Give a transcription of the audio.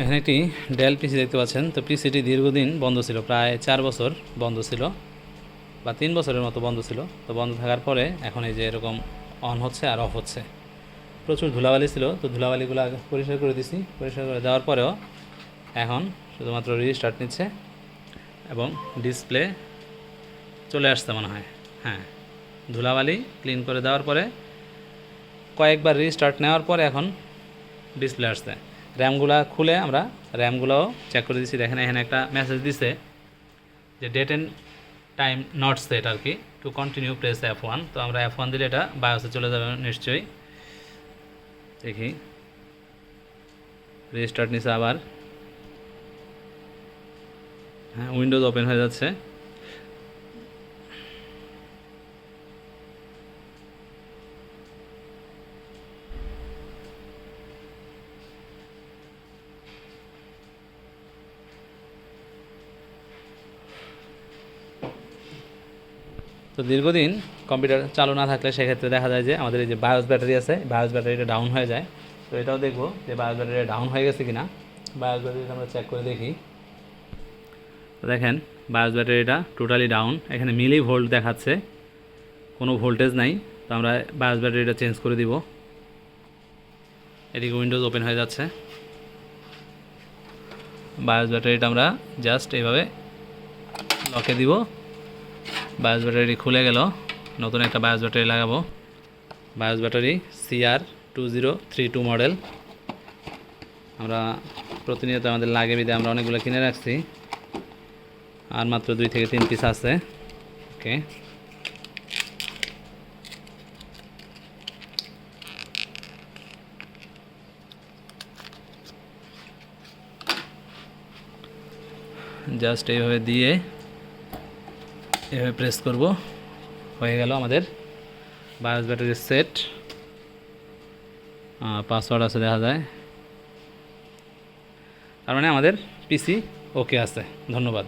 এখানে একটি ডেল পিসি দেখতে পাচ্ছেন। তো পিসিটি দীর্ঘদিন বন্ধ ছিল, প্রায় চার বছর বন্ধ ছিল বা তিন বছরের মতো বন্ধ ছিল। তো বন্ধ থাকার পরে এখন এই যে এরকম অন হচ্ছে আর অফ হচ্ছে। প্রচুর ধুলাবালি ছিল, তো ধুলাবালিগুলো পরিষ্কার করে দিছি। পরিষ্কার করে দেওয়ার পরেও এখন শুধুমাত্র রিস্টার্ট নিচ্ছে এবং ডিসপ্লে চলে আসছে মনে হয়। হ্যাঁ ধুলাবালি ক্লিন করে দেওয়ার পরে কয়েকবার রিস্টার্ট নেওয়ার পরে এখন ডিসপ্লে আসছে। র্যামগুলা খুলে আমরা র্যামগুলোও চেক করে দিচ্ছি দেখেন এখানে একটা মেসেজ দিছে যে date and time not set আর কি to continue press F one তো আমরা এফ ওয়ান দিলে এটা বায়োসে চলে যাবে নিশ্চয়ই। দেখি। রিস্টার্ট নিছে আবার। হ্যাঁ উইন্ডোজ ওপেন হয়ে যাচ্ছে। তো দীর্ঘদিন কম্পিউটার চালু না থাকলে সেক্ষেত্রে দেখা যায় যে আমাদের এই যে বায়োস ব্যাটারি আছে বায়োস ব্যাটারিটা ডাউন হয়ে যায়। তো এটাও দেখব যে বায়োস ব্যাটারিটা ডাউন হয়ে গেছে কিনা। বায়োস ব্যাটারিটা আমরা চেক করে দেখি। তো দেখেন বায়োস ব্যাটারিটা টোটালি ডাউন এখানে মিলি ভোল্ট দেখাচ্ছে। কোনো ভোল্টেজ নাই। তো আমরা বায়োস ব্যাটারিটা চেঞ্জ করে দিব। এদিকে উইন্ডোজ ওপেন হয়ে যাচ্ছে। বায়োস ব্যাটারিটা আমরা জাস্ট এইভাবে লকে দিব। বায়োস ব্যাটারি খুলে গেল। নতুন একটা বায়োস ব্যাটারি লাগাবো। BIOS battery CR two zero three two model আমরা প্রতিনিয়ত আমাদের লাগে বিদে আমরা অনেকগুলো কিনে রাখছি। আর মাত্র দুই থেকে তিন পিস আছে। ওকে জাস্ট এইভাবে দিয়ে এভাবে প্রেস করব। হয়ে গেল আমাদের বায়োস ব্যাটারির সেট পাসওয়ার্ড আছে দেখা যায়। তার মানে আমাদের পিসি ওকে আছে। ধন্যবাদ।